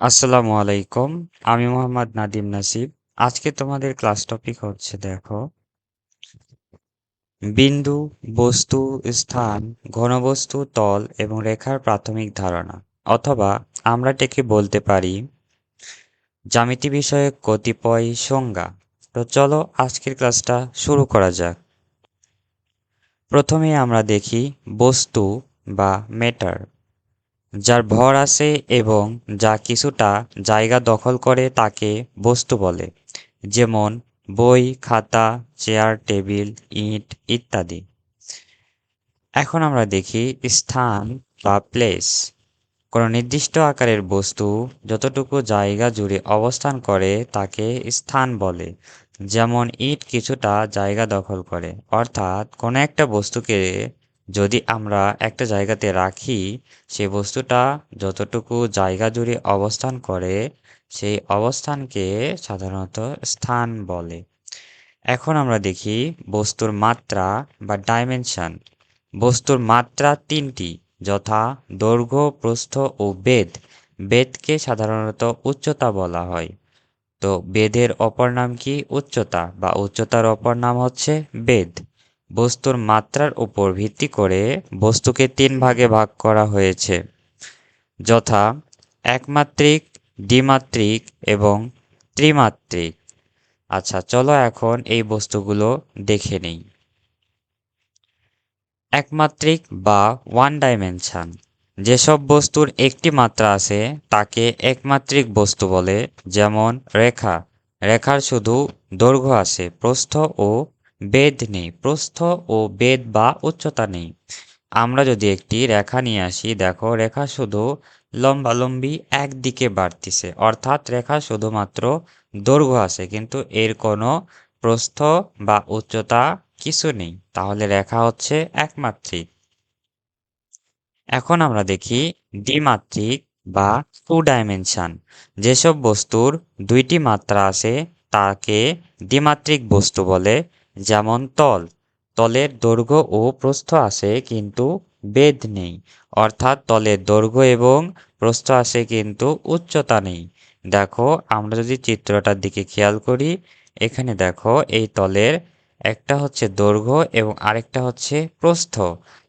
আসসালামু আলাইকুম, আমি মোহাম্মদ নাদিম নাসিব। আজকে তোমাদের ক্লাস টপিক হচ্ছে দেখো, বিন্দু, বস্তু, স্থান, ঘনবস্তু, তল এবং রেখার প্রাথমিক ধারণা অথবা আমরা এটাকে বলতে পারি জ্যামিতি বিষয়ে কতিপয় সংজ্ঞা। তো চলো আজকের ক্লাসটা শুরু করা যাক। প্রথমে আমরা দেখি বস্তু বা মেটার যার ভর আছে এবং যা কিছুটা জায়গা দখল করে তাকে বস্তু বলে, যেমন বই, খাতা, চেয়ার, টেবিল, ইট ইত্যাদি। এখন আমরা দেখি স্থান বা প্লেস। কোনো নির্দিষ্ট আকারের বস্তু যতটুকু জায়গা জুড়ে অবস্থান করে তাকে স্থান বলে, যেমন ইট কিছুটা জায়গা দখল করে। অর্থাৎ কোনো একটা বস্তুকে যদি আমরা একটা জায়গাতে রাখি, সে বস্তুটা যতটুকু জায়গা জুড়ে অবস্থান করে, সেই অবস্থানকে সাধারণত স্থান বলে। এখন আমরা দেখি বস্তুর মাত্রা বা ডাইমেনশন বস্তুর মাত্রা তিনটি, যথা দৈর্ঘ্য, প্রস্থ ও বেদ বেদকে সাধারণত উচ্চতা বলা হয়। তো বেদের অপর নাম কি উচ্চতা? বা উচ্চতার অপর নাম হচ্ছে বেদ বস্তুর মাত্রার উপর ভিত্তি করে বস্তুকে তিন ভাগে ভাগ করা হয়েছে। যথা একমাত্রিক, দ্বিমাত্রিক এবং ত্রিমাত্রিক। আচ্ছা চলো এখন এই বস্তুগুলো দেখে নেই। একমাত্রিক বা ওয়ান ডাইমেনশন যেসব বস্তুর একটি মাত্রা আছে, তাকে একমাত্রিক বস্তু বলে, যেমন রেখা। রেখার শুধু দৈর্ঘ্য আছে, প্রস্থ ও বেদ নেই, প্রস্থ ও বেদ বা উচ্চতা নেই। আমরা যদি একটি রেখা নিয়ে আসি, দেখো রেখা শুধু লম্বালম্বি একদিকে বাড়তিছে, অর্থাৎ রেখা শুধুমাত্র দৈর্ঘ্য আছে, কিন্তু এর কোনো প্রস্থ বা উচ্চতা কিছু নেই। তাহলে রেখা হচ্ছে একমাত্রিক। এখন আমরা দেখি দ্বিমাত্রিক বা টু ডাইমেনশন যেসব বস্তুর দুইটি মাত্রা আছে, তাকে দ্বিমাত্রিক বস্তু বলে যেমন তল। তলের দৈর্ঘ্য ও প্রস্থ আছে, কিন্তু বেদ নেই। অর্থাৎ তলের দৈর্ঘ্য এবং প্রস্থ আছে, কিন্তু উচ্চতা নেই। দেখো, আমরা যদি চিত্রটার দিকে খেয়াল করি, এখানে দেখো, এই তলের একটা হচ্ছে দৈর্ঘ্য এবং আরেকটা হচ্ছে প্রস্থ।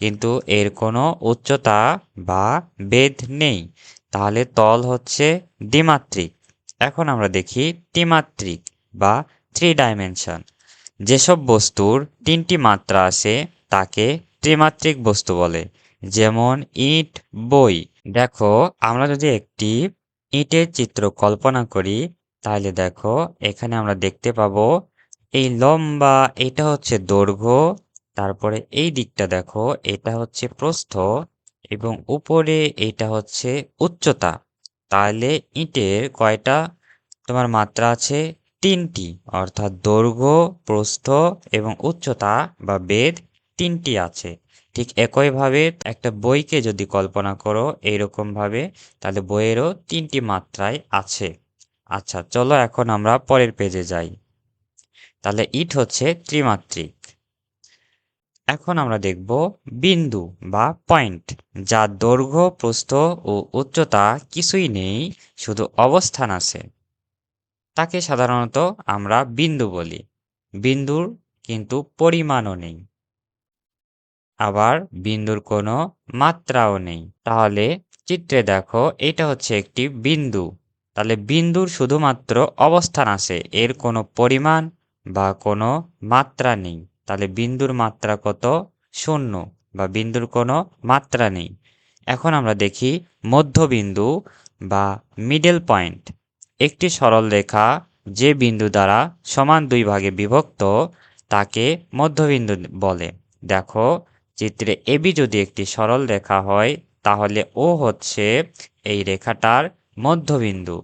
কিন্তু এর কোনো উচ্চতা বা বেদ নেই। তাহলে তল হচ্ছে দ্বিমাত্রিক। এখন আমরা দেখি ত্রিমাত্রিক বা থ্রি ডাইমেনশন। যেসব বস্তুর তিনটি মাত্রা আছে, তাকে ত্রিমাত্রিক বস্তু বলে। যেমন ইট, বই। দেখো, আমরা যদি একটি ইটের চিত্র কল্পনা করি, তাহলে দেখো, এখানে আমরা দেখতে পাবো, এই লম্বা, এটা হচ্ছে দৈর্ঘ্য, তারপরে এই দিকটা দেখো, এটা হচ্ছে প্রস্থ, এবং উপরে এটা হচ্ছে উচ্চতা। তাহলে ইটের কয়টা তোমার মাত্রা আছে? তিনটি, অর্থাৎ দৈর্ঘ্য, প্রস্থ এবং উচ্চতা বা বেদ তিনটি আছে। ঠিক একইভাবে একটা বইকে যদি কল্পনা করো এইরকমভাবে, তাহলে বইয়েরও তিনটি মাত্রায় আছে। আচ্ছা চলো এখন আমরা পরের পেজে যাই। তাহলে ইট হচ্ছে ত্রিমাত্রিক। এখন আমরা দেখব বিন্দু বা পয়েন্ট, যার দৈর্ঘ্য, প্রস্থ ও উচ্চতা কিছুই নেই, শুধু অবস্থান আছে। তাকে সাধারণত আমরা বিন্দু বলি। বিন্দুর কিন্তু পরিমাণও নেই। আবার বিন্দুর কোনো মাত্রাও নেই। তাহলে চিত্রে দেখো, এটা হচ্ছে একটি বিন্দু। তাহলে বিন্দুর শুধুমাত্র অবস্থান আছে, এর কোনো পরিমাণ বা কোনো মাত্রা নেই। তাহলে বিন্দুর মাত্রা কত? শূন্য, বা বিন্দুর কোনো মাত্রা নেই। এখন আমরা দেখি মধ্যবিন্দু বা মিডল পয়েন্ট। একটি সরল রেখা যে বিন্দু দ্বারা সমান দুই ভাগে বিভক্ত, তাকে মধ্যবিন্দু বলে। দেখো, চিত্রে এবি যদি একটি সরল রেখা হয়, তাহলে ও হচ্ছে এই রেখাটার মধ্যবিন্দু।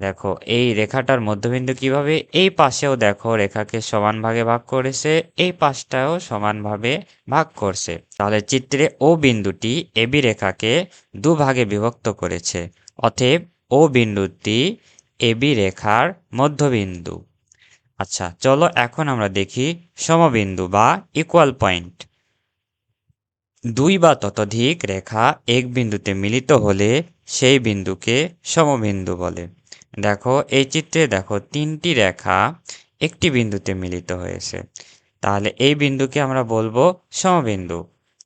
দেখো, এই রেখাটার মধ্যবিন্দু কীভাবে? এই পাশেও দেখো, রেখাকে সমান ভাগে ভাগ করেছে, এই পাশটাও সমানভাবে ভাগ করছে। তাহলে চিত্রে ও বিন্দুটি এবি রেখাকে দু ভাগে বিভক্ত করেছে। অতএব ও বিন্দুটি এবি রেখার মধ্যবিন্দু। আচ্ছা চলো এখন আমরা দেখি সমবিন্দু বা ইকুয়াল পয়েন্ট দুই বা ততোধিক রেখা এক বিন্দুতে মিলিত হলে সেই বিন্দুকে সমবিন্দু বলে। দেখো, এই চিত্রে দেখো তিনটি রেখা একটি বিন্দুতে মিলিত হয়েছে। তাহলে এই বিন্দুকে আমরা বলব সমবিন্দু।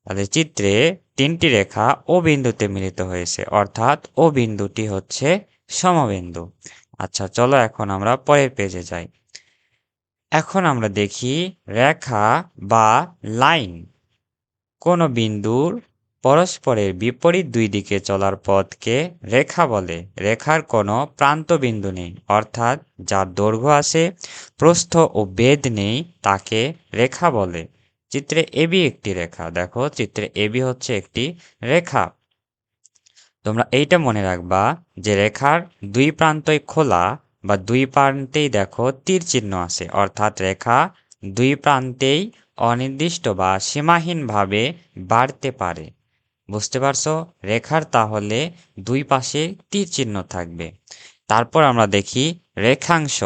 তাহলে চিত্রে তিনটি রেখা ও বিন্দুতে মিলিত হয়েছে, অর্থাৎ ও বিন্দুটি হচ্ছে সমবিন্দু। আচ্ছা চলো এখন আমরা পরের পেজে যাই। এখন আমরা দেখি রেখা বা লাইন কোনো বিন্দুর পরস্পরের বিপরীত দুই দিকে চলার পথকে রেখা বলে। রেখার কোনো প্রান্ত বিন্দু নেই, অর্থাৎ যার দৈর্ঘ্য আছে, প্রস্থ ও বেদ নেই, তাকে রেখা বলে। চিত্রে এবি একটি রেখা। দেখো, চিত্রে এবি হচ্ছে একটি রেখা। তোমরা এইটা মনে রাখবা যে রেখার দুই প্রান্তই খোলা বা দুই প্রান্তেই দেখো তীর চিহ্ন আছে। অর্থাৎ রেখা দুই প্রান্তেই অনির্দিষ্ট বা সীমাহীনভাবে বাড়তে পারে। বুঝতে পারছ? রেখার তাহলে দুই পাশে তীর চিহ্ন থাকবে। তারপর আমরা দেখি রেখাংশ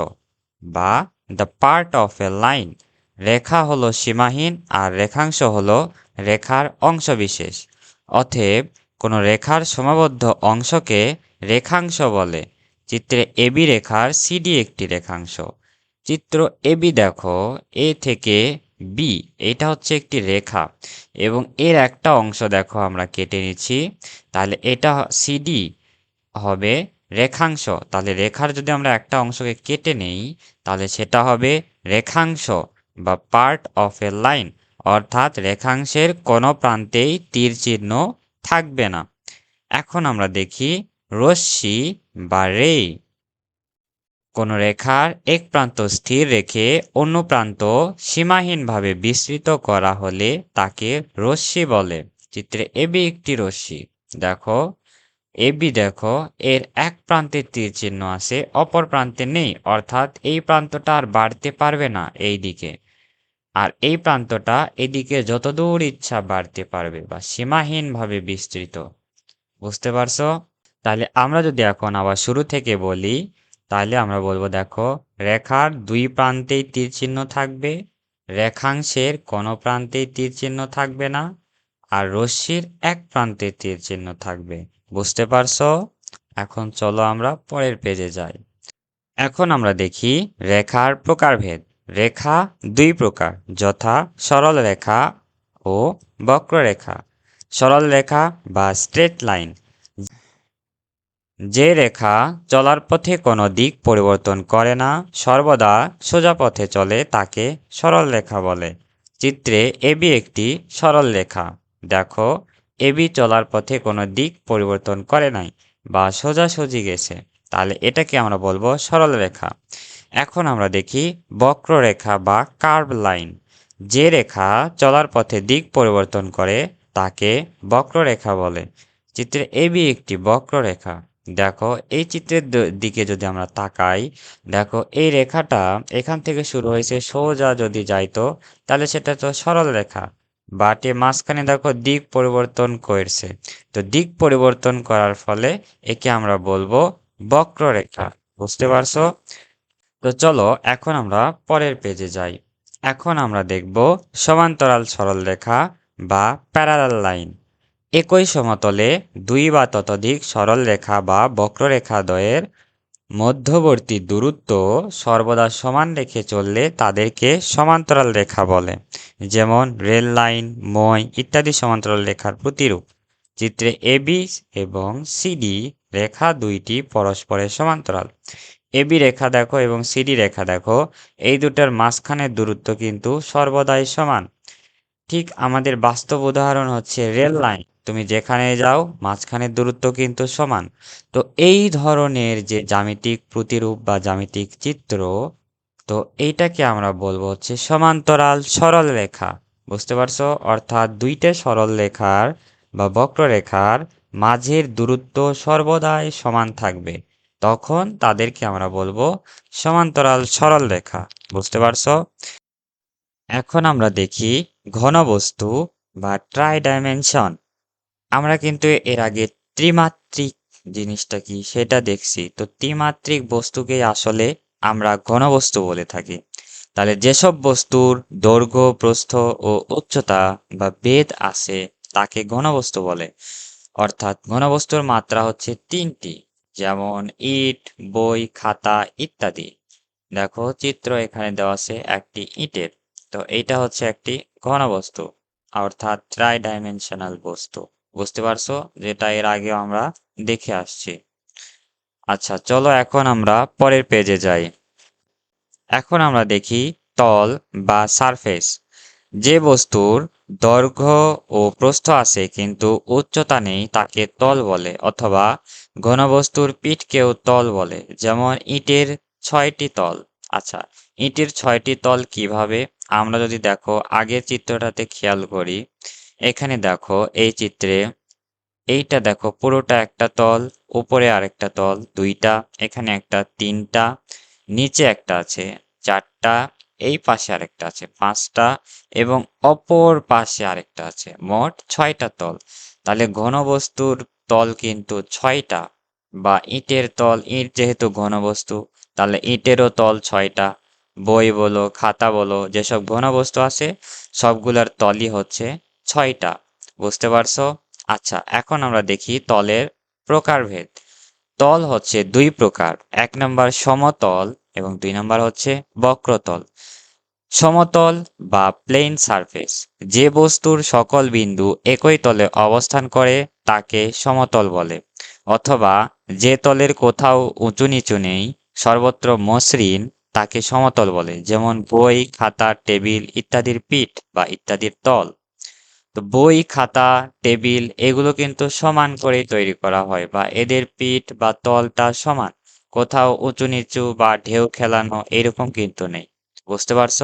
বা the part of a line রেখা হলো সীমাহীন আর রেখাংশ হলো রেখার অংশবিশেষ। অতএব কোনো রেখার সমাবদ্ধ অংশকে রেখাংশ বলে। চিত্রে এবি রেখার সিডি একটি রেখাংশ। চিত্র এবি দেখো এ থেকে বি এটা হচ্ছে একটি রেখা। এবং এর একটা অংশ দেখো, আমরা কেটে নিচ্ছি। তাহলে এটা সিডি হবে রেখাংশ। তাহলে রেখার যদি আমরা একটা অংশকে কেটে নেই, তাহলে সেটা হবে রেখাংশ। বা পার্ট অফ এ লাইন অর্থাৎ রেখাংশের কোনো প্রান্তেই তীর চিহ্ন থাকবে না। এখন আমরা দেখি রশ্মি বা রে কোনো রেখার এক প্রান্ত স্থির রেখে অন্য প্রান্ত সীমাহীনভাবে বিস্তৃত করা হলে তাকে রশ্মি বলে। চিত্রে এবি একটি রশ্মি। দেখো এবি দেখো, এর এক প্রান্তে তীর চিহ্ন আছে, অপর প্রান্তে নেই, অর্থাৎ এই প্রান্তটা আর বাড়তে পারবে না এই দিকে আর এই প্রান্তটা এদিকে যতদূর ইচ্ছা বাড়তে পারবে বা সীমাহীনভাবে বিস্তৃত। বুঝতে পারছ? তাহলে আমরা যদি এখন আবার শুরু থেকে বলি, তাহলে আমরা বলব, দেখো, রেখার দুই প্রান্তেই তীর চিহ্ন থাকবে, রেখাংশের কোনো প্রান্তেই তীর চিহ্ন থাকবে না, আর রশ্মির এক প্রান্তে তীর চিহ্ন থাকবে। বুঝতে পারছ? এখন চলো আমরা পরের পেজে যাই। এখন আমরা দেখি রেখার প্রকারভেদ। রেখা দুই প্রকার, যথা, সরল রেখা ও বক্ররেখা। সরল রেখা বা স্ট্রেট লাইন। যে রেখা চলার পথে কোনো দিক পরিবর্তন করে না, সর্বদা সোজা পথে চলে তাকে সরল রেখা বলে। চিত্রে এবি একটি সরল রেখা। দেখো এবি চলার পথে কোনো দিক পরিবর্তন করে নাই বা সোজাসুজি গেছে। তাহলে এটাকে আমরা বলব সরল রেখা। এখন আমরা দেখি বক্ররেখা বা কার্ভ লাইন। যে রেখা চলার পথে দিক পরিবর্তন করে, তাকে বক্ররেখা বলে। চিত্রে এবি একটি বক্ররেখা। দেখো, এই চিত্রের দিকে যদি আমরা তাকাই, দেখো, এই রেখাটা এখান থেকে শুরু হয়েছে, সোজা যদি যাইতো তাহলে সেটা তো সরল রেখা। বাট মাঝখানে দেখো, দিক পরিবর্তন করেছে। তো দিক পরিবর্তন করার ফলে একে আমরা বলব বক্ররেখা। বুঝতে পারছ? তো চলো এখন আমরা পরের পেজে যাই। এখন আমরা দেখব সমান্তরাল সরল রেখা বা প্যারালাল লাইন একই সমতলে দুই বা ততোধিক সরল রেখা বা বক্ররেখা দ্বয়ের মধ্যবর্তী দূরত্ব সর্বদা সমান রেখে চললে তাদেরকে সমান্তরাল রেখা বলে। যেমন রেল লাইন মই ইত্যাদি সমান্তরাল রেখার প্রতিরূপ। চিত্রে এবি এবং সিডি রেখা দুইটি পরস্পরের সমান্তরাল। এবি রেখা দেখো এবং সিডি রেখা দেখো, এই দুটার মাঝখানের দূরত্ব কিন্তু সর্বদাই সমান। ঠিক আমাদের বাস্তব উদাহরণ হচ্ছে রেল লাইন, তুমি যেখানে যাও মাঝখানের দূরত্ব কিন্তু সমান। তো এই ধরনের যে জ্যামিতিক প্রতিরূপ বা জ্যামিতিক চিত্র, তো এইটাকে আমরা বলব হচ্ছে সমান্তরাল সরল রেখা। বুঝতে পারছ? অর্থাৎ দুইটা সরল রেখার বা বক্ররেখার মাঝের দূরত্ব সর্বদাই সমান থাকবে। তখন তাদেরকে আমরা বলব সমান্তরাল সরল রেখা। বুঝতে পারছ? এখন আমরা দেখি ঘনবস্তু বা ট্রাই ডাইমেনশন আমরা কিন্তু এর আগে ত্রিমাত্রিক জিনিসটা কি সেটা দেখছি। তো ত্রিমাত্রিক বস্তুকে আসলে আমরা ঘনবস্তু বলে থাকি। তাহলে যেসব বস্তুর দৈর্ঘ্য, প্রস্থ ও উচ্চতা বা বেদ আছে, তাকে ঘনবস্তু বলে। অর্থাৎ ঘনবস্তুর মাত্রা হচ্ছে তিনটি। যেমন ইট, বই, খাতা ইত্যাদি। দেখো চিত্র এখানে দেওয়া আছে একটি ইটের। তো এইটা হচ্ছে একটি ঘনবস্তু, অর্থাৎ ট্রাই ডাইমেনশনাল বস্তু। বুঝতে পারছ? যেটা এর আগেও আমরা দেখে আসছি। আচ্ছা চলো এখন আমরা পরের পেজে যাই। এখন আমরা দেখি তল বা সারফেস যে বস্তুর দৈর্ঘ্য ও প্রস্থ আছে, কিন্তু উচ্চতা নেই তাকে তল বলে অথবা ঘনবস্তুর পিঠকেও তল বলে, যেমন ইটের ছয়টি তল। আচ্ছা ইটের ছয়টি তল কীভাবে? আমরা যদি দেখো, আগের চিত্রটাতে খেয়াল করি। এখানে দেখো, এই চিত্রে, এইটা দেখো, পুরোটা একটা তল, উপরে আরেকটা তল, দুইটা, এখানে একটা, তিনটা, নিচে একটা আছে, চারটা এই পাশে আরেকটা আছে, পাঁচটা এবং অপর পাশে আরেকটা আছে, মোট ছয়টা তল। তাহলে ঘনবস্তুর তল কিন্তু ছয়টা বা ইটের তল, ইট যেহেতু ঘনবস্তু, তাহলে ইটেরও তল ছয়টা। বই বলো, খাতা বলো, যেসব ঘনবস্তু আছে, সবগুলোর তলই হচ্ছে ছয়টা। বুঝতে পারছ? আচ্ছা এখন আমরা দেখি তলের প্রকারভেদ। তল হচ্ছে দুই প্রকার, এক নম্বর সমতল এবং দুই নম্বর হচ্ছে বক্রতল। সমতল বা প্লেন সারফেস, যে বস্তুর সকল বিন্দু একই তলে অবস্থান করে তাকে সমতল বলে, অথবা যে তলের কোথাও উঁচু নিচু নেই, সর্বত্র মসৃণ, তাকে সমতল বলে, যেমন বই, খাতা, টেবিল ইত্যাদির পিঠ বা ইত্যাদির তল। তো বই, খাতা, টেবিল এগুলো কিন্তু সমান করেই তৈরি করা হয় বা এদের পিঠ বা তলটা সমান। কোথাও উঁচু নিচু বা ঢেউ খেলানো এরকম কিন্তু নেই। বুঝতে পারছ?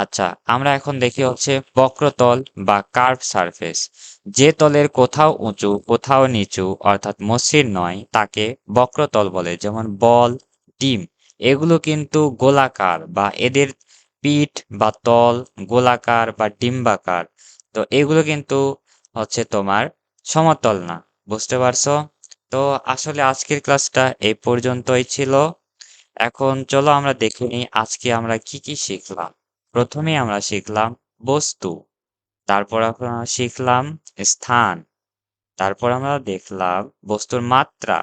আচ্ছা আমরা এখন দেখি হচ্ছে বক্রতল বা কার্ভ সারফেস। যে তলের কোথাও উঁচু, কোথাও নিচু, অর্থাৎ মসৃণ নয়, তাকে বক্রতল বলে। যেমন বল, ডিম, এগুলো কিন্তু গোলাকার বা এদের পিঠ বা তল গোলাকার বা ডিম্বাকার। তো এগুলো কিন্তু হচ্ছে তোমার সমতল না, বুঝতে পারছ? তো আসলে আজকের ক্লাসটা এই পর্যন্তই ছিল। এখন চলো আমরা দেখে নিই আজকে আমরা কি কি শিখলাম। প্রথমে আমরা শিখলাম বস্তু, তারপর আমরা শিখলাম স্থান, তারপর আমরা দেখলাম বস্তুর মাত্রা,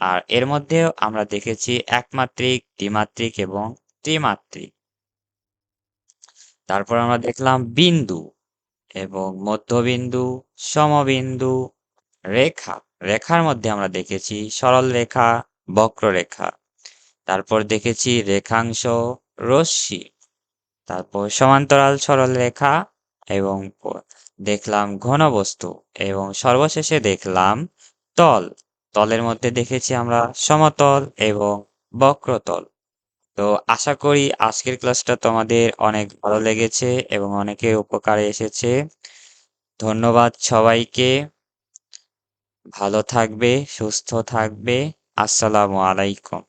আর এর মধ্যেও আমরা দেখেছি একমাত্রিক, দ্বিমাত্রিক এবং ত্রিমাত্রিক। তারপর আমরা দেখলাম বিন্দু এবং মধ্যবিন্দু, সমবিন্দু, রেখা। রেখার মধ্যে আমরা দেখেছি সরল রেখা, বক্ররেখা। তারপর দেখেছি রেখাংশ রশ্মি। তারপর সমান্তরাল সরল রেখা এবং দেখলাম ঘনবস্তু এবং সর্বশেষে দেখলাম তল। তলের মধ্যে দেখেছি আমরা সমতল এবং বক্রতল। তো আশা করি আজকের ক্লাসটা তোমাদের অনেক ভালো লেগেছে এবং অনেকে উপকারে এসেছে। ধন্যবাদ সবাইকে। ভালো থাকবে, সুস্থ থাকবে। আসসালামু আলাইকুম।